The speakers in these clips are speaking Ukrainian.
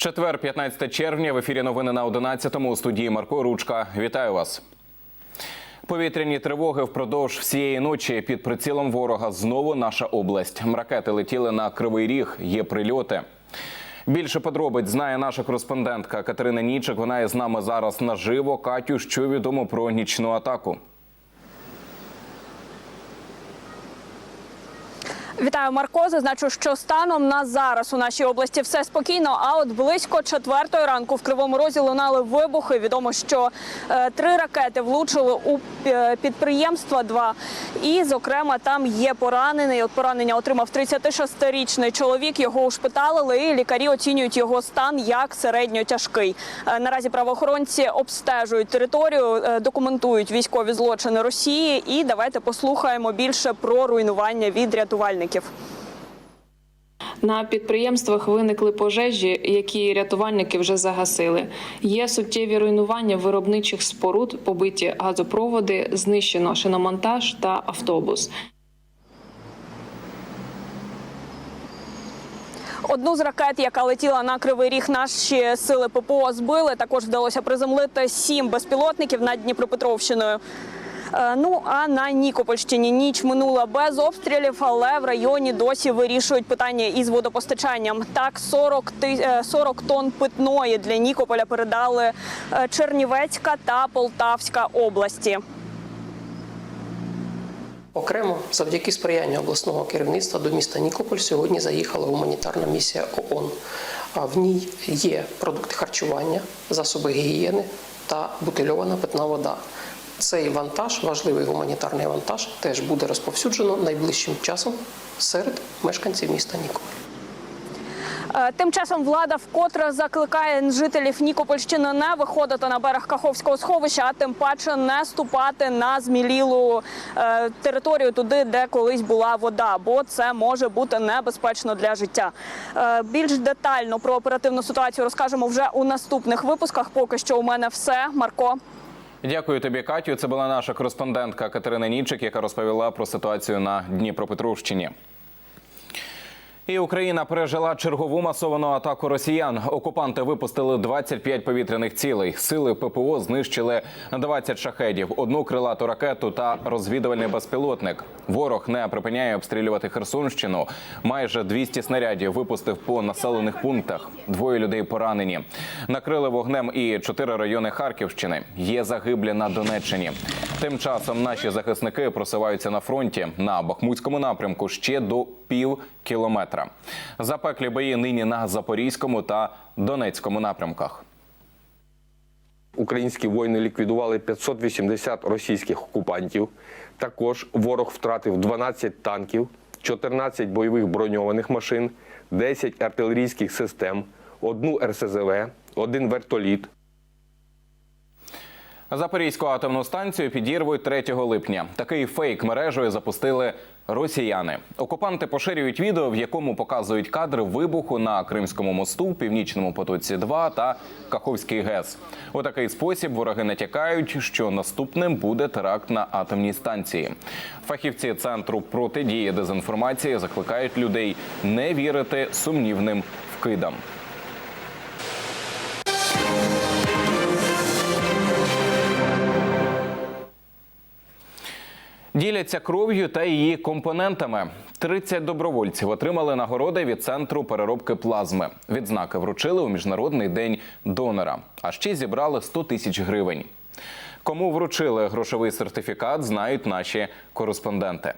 Четвер, 15 червня. В ефірі новини на 11-му у студії Марко Ручка. Вітаю вас. Повітряні тривоги впродовж всієї ночі під прицілом ворога знову наша область. Ракети летіли на кривий ріг. Є прильоти. Більше подробиць знає наша кореспондентка Катерина Нічик. Вона є з нами зараз наживо. Катю, що відомо про нічну атаку. Вітаю, Марко. Зазначу, що станом на зараз у нашій області все спокійно. А от близько четвертої ранку в Кривому Розі лунали вибухи. Відомо, що е, три ракети влучили у е, підприємства. Два і, зокрема, там є поранений. От поранення отримав 36-річний чоловік. Його ушпиталили, і лікарі оцінюють його стан як середньо тяжкий. Е, наразі правоохоронці обстежують територію, документують військові злочини Росії. І давайте послухаємо більше про руйнування від рятувальників. На підприємствах виникли пожежі, які рятувальники вже загасили. Є суттєві руйнування виробничих споруд, побиті газопроводи, знищено шиномонтаж та автобус. Одну з ракет, яка летіла на кривий ріг, наші сили ППО збили. Також вдалося приземлити сім безпілотників над Дніпропетровщиною. Е, Ну а на Нікопольщині ніч минула без обстрілів, але в районі досі вирішують питання із водопостачанням. Так, 40, е, 40 тонн питної для Нікополя передали е, Чернівецька та Полтавська області. Окремо, завдяки сприянню обласного керівництва до міста Нікополь сьогодні заїхала гуманітарна місія ООН. А в ній є продукти харчування, засоби гігієни та бутильована питна вода. Цей вантаж, важливий гуманітарний вантаж, теж буде розповсюджено найближчим часом серед мешканців міста Нікополь. Е, Тим часом влада вкотре закликає жителів Нікопольщини не виходити на берег Каховського сховища, а тим паче не ступати на змілілу е, територію туди, де колись була вода, бо це може бути небезпечно для життя. Е, Більш детально про оперативну ситуацію розкажемо вже у наступних випусках. Поки що у мене все. Марко. Дякую тобі, Катю. Це була наша кореспондентка Катерина Нічик, яка розповіла про ситуацію на Дніпропетровщині. І Україна пережила чергову масовану атаку росіян. Окупанти випустили 25 повітряних цілей. Сили ППО знищили 20 шахедів, одну крилату ракету та розвідувальний безпілотник. Ворог не припиняє обстрілювати Херсонщину. Майже 200 снарядів випустив по населених пунктах. Двоє людей поранені. Накрили вогнем і чотири райони Харківщини. Є загиблі на Донеччині. Тим часом наші захисники просуваються на фронті на Бахмутському напрямку ще до пів кілометра. Запеклі бої нині на Запорізькому та Донецькому напрямках. Українські воїни ліквідували 580 російських окупантів. Також ворог втратив 12 танків, 14 бойових броньованих машин, 10 артилерійських систем, одну РСЗВ, один вертоліт, Запорізьку атомну станцію підірвуть 3 липня. Такий фейк мережею запустили росіяни. Окупанти поширюють відео, в якому показують кадри вибуху на Кримському мосту, Північному потоці 2 та Каховський ГЕС. У такий спосіб вороги натякають, що наступним буде теракт на атомній станції. Фахівці центру протидії дезінформації закликають людей не вірити сумнівним вкидам. Діляться кров'ю та її компонентами. 30 добровольців отримали нагороди від центру переробки плазми. Відзнаки вручили у міжнародний день донора. А ще зібрали 100 тисяч гривень. Кому вручили грошовий сертифікат, знають наші кореспонденти.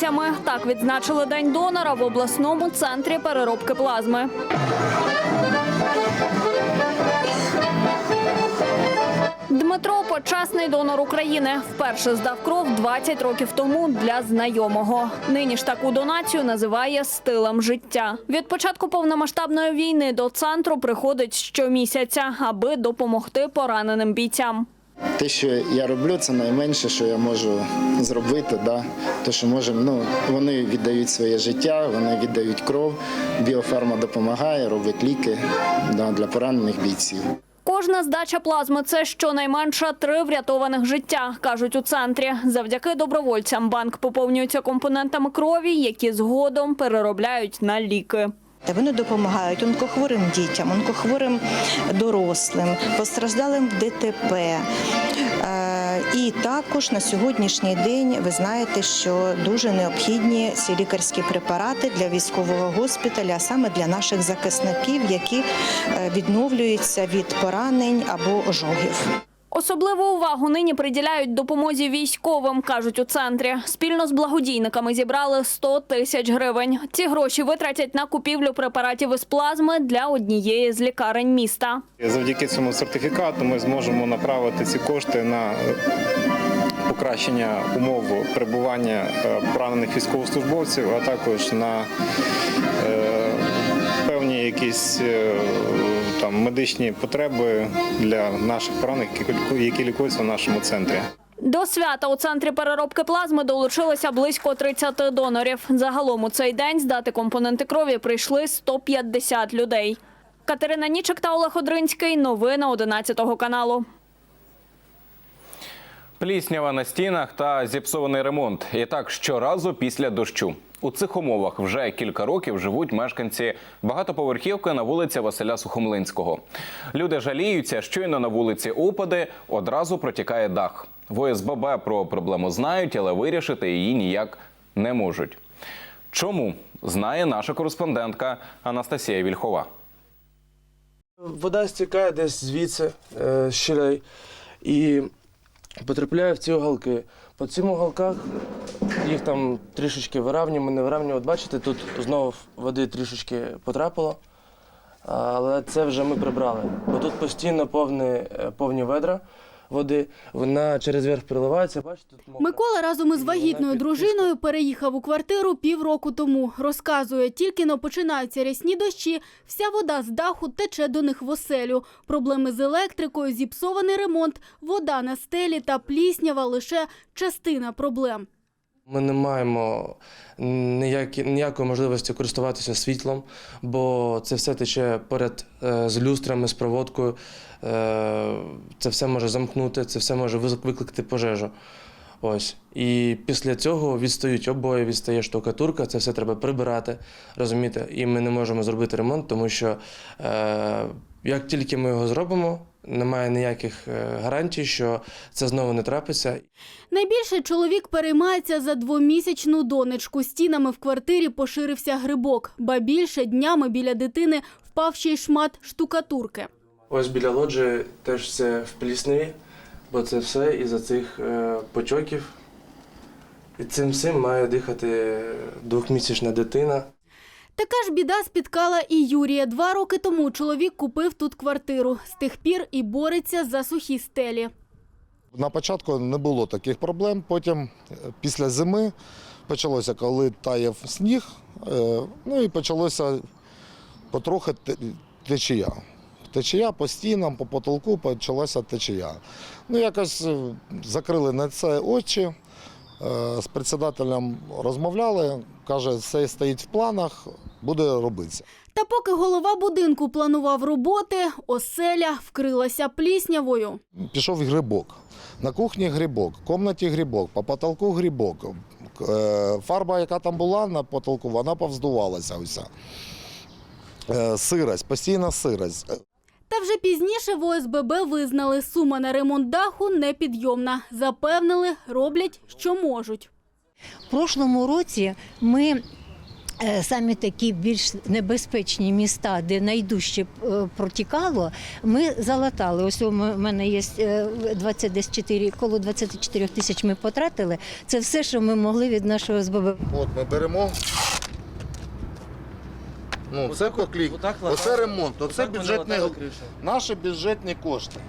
Та так відзначили день донора в обласному центрі переробки плазми. Дмитро почесний донор України. Вперше здав кров 20 років тому для знайомого. Нині ж таку донацію називає стилем життя. Від початку повномасштабної війни до центру приходить щомісяця, аби допомогти пораненим бійцям. Те, що я роблю, це найменше, що я можу зробити. Да? То, що можемо, ну, вони віддають своє життя, вони віддають кров. Біофарма допомагає, робить ліки да, для поранених бійців. Кожна здача плазми це щонайменше три врятованих життя, кажуть у центрі. Завдяки добровольцям банк поповнюється компонентами крові, які згодом переробляють на ліки. Вони допомагають онкохворим дітям, онкохворим дорослим, постраждалим в ДТП. Е, І також на сьогоднішній день ви знаєте, що дуже необхідні ці лікарські препарати для військового госпіталя, а саме для наших захисників, які е, відновлюються від поранень або ожогів. Особливу увагу нині приділяють допомозі військовим, кажуть у центрі. Спільно з благодійниками зібрали 100 тисяч гривень. Ці гроші витратять на купівлю препаратів із плазми для однієї з лікарень міста. Завдяки цьому сертифікату ми зможемо направити ці кошти на е, покращення умов перебування е, поранених військовослужбовців, а також на е, певні якісь там медичні потреби для наших поранених, які лікуються в нашому центрі. До свята у центрі переробки плазми долучилося близько 30 донорів. Загалом у цей день здати компоненти крові прийшли 150 людей. Катерина Нічик та Олег Одринський. Новини 11 каналу. Пліснява на стінах та зіпсований ремонт. І так щоразу після дощу. У цих умовах вже кілька років живуть мешканці багатоповерхівки на вулиці Василя Сухомлинського. Люди жаліються, щойно на вулиці опади одразу протікає дах. В ОСББ про проблему знають, але вирішити її ніяк не можуть. Чому знає наша кореспондентка Анастасія Вільхова. Вода стікає десь звідси, е, з щілей, і потрапляє в ці уголки. По цим уголках їх там трішечки виравнюємо, не виравнюємо. От бачите, тут знову води трішечки потрапило, але це вже ми прибрали. Бо тут постійно повні, е, повні ведра води, вона через верх приливається. Бачите, тут мокро. Микола разом із вагітною дружиною переїхав у квартиру півроку тому. Розказує, тільки но починаються рясні дощі, вся вода з даху тече до них в оселю. Проблеми з електрикою, зіпсований ремонт, вода на стелі та пліснява лише частина проблем. Ми не маємо ніякі, ніякої можливості користуватися світлом, бо це все тече поряд е, з люстрами, з проводкою. Е, це все може замкнути, це все може викликати пожежу. Ось. І після цього відстають обої, відстає штукатурка, це все треба прибирати, розумієте? І ми не можемо зробити ремонт, тому що е, як тільки ми його зробимо, немає ніяких е, гарантій, що це знову не трапиться. Найбільше чоловік переймається за двомісячну донечку. Стінами в квартирі поширився грибок, ба більше днями біля дитини впав ще й шмат штукатурки. Ось біля лоджії теж все в плісневі, бо це все із-за цих е, почоків. І цим всім має дихати двохмісячна дитина. Така ж біда спіткала і Юрія. Два роки тому чоловік купив тут квартиру. З тих пір і бореться за сухі стелі. На початку не було таких проблем. Потім, е, після зими, почалося, коли таяв сніг, е, ну і почалося потрохи течія. Течія по стінам, по потолку почалася течія. Ну, якось е, закрили на це очі. З председателем розмовляли, каже, все стоїть в планах, буде робитися. Та поки голова будинку планував роботи, оселя вкрилася пліснявою. Пішов грибок. На кухні грибок, в кімнаті грибок, по потолку грибок. Е, Фарба, яка там була на потолку, вона повздувалася вся. Е, Сирость, постійна сирость. Та вже пізніше в ОСББ визнали, сума на ремонт даху непідйомна. Запевнили, роблять, що можуть. В прошлому році ми е, самі такі більш небезпечні міста, де найдужче е, протікало, ми залатали. Ось у мене є е, 24, коло 24 тисяч ми потратили. Це все, що ми могли від нашого СББ. От ми беремо. Ну, це поклік. Оце ремонт, оце бюджетні, наші бюджетні кошти.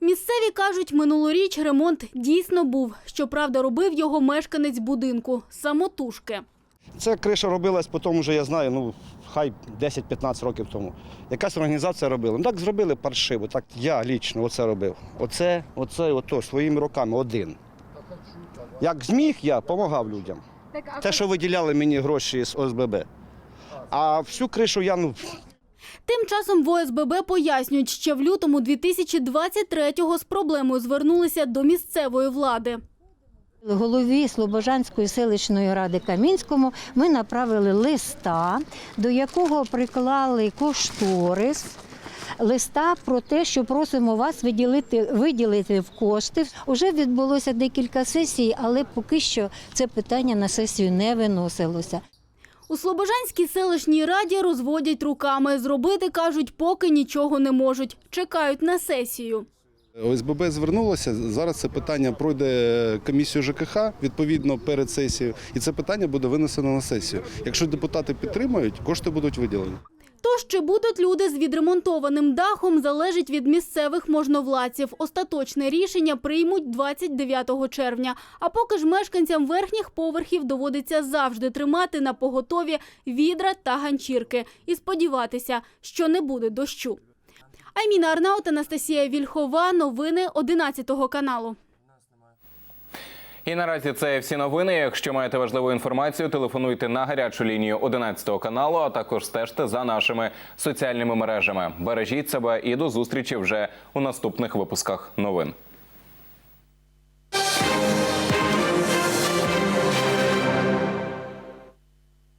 Місцеві кажуть, минулоріч ремонт дійсно був. Щоправда, робив його мешканець будинку самотужки. Це криша робилась, потім вже я знаю, ну хай 10-15 років тому. Якась організація робила. Ну так зробили паршиво. Так я лічно оце робив. Оце, оце, ото своїми руками один. Як зміг, я допомагав людям. Те, що виділяли мені гроші з ОСББ. А всю кришу я ну Тим часом в ОСББ пояснюють, ще в лютому 2023-го з проблемою звернулися до місцевої влади. Голові Слобожанської селищної ради Камінському ми направили листа, до якого приклали кошторис. Листа про те, що просимо вас виділити, виділити в кошти. Уже відбулося декілька сесій, але поки що це питання на сесію не виносилося. У Слобожанській селищній раді розводять руками. Зробити, кажуть, поки нічого не можуть. Чекають на сесію. ОСББ звернулося. Зараз це питання пройде комісію ЖКХ відповідно перед сесією, і це питання буде винесено на сесію. Якщо депутати підтримають, кошти будуть виділені. Тож чи будуть люди з відремонтованим дахом залежить від місцевих можновладців. Остаточне рішення приймуть 29 червня. А поки ж мешканцям верхніх поверхів доводиться завжди тримати на поготові відра та ганчірки і сподіватися, що не буде дощу. Айміна Арнаут, Анастасія Вільхова. Новини 11 каналу. І наразі це всі новини. Якщо маєте важливу інформацію, телефонуйте на гарячу лінію 11 каналу, а також стежте за нашими соціальними мережами. Бережіть себе і до зустрічі вже у наступних випусках новин.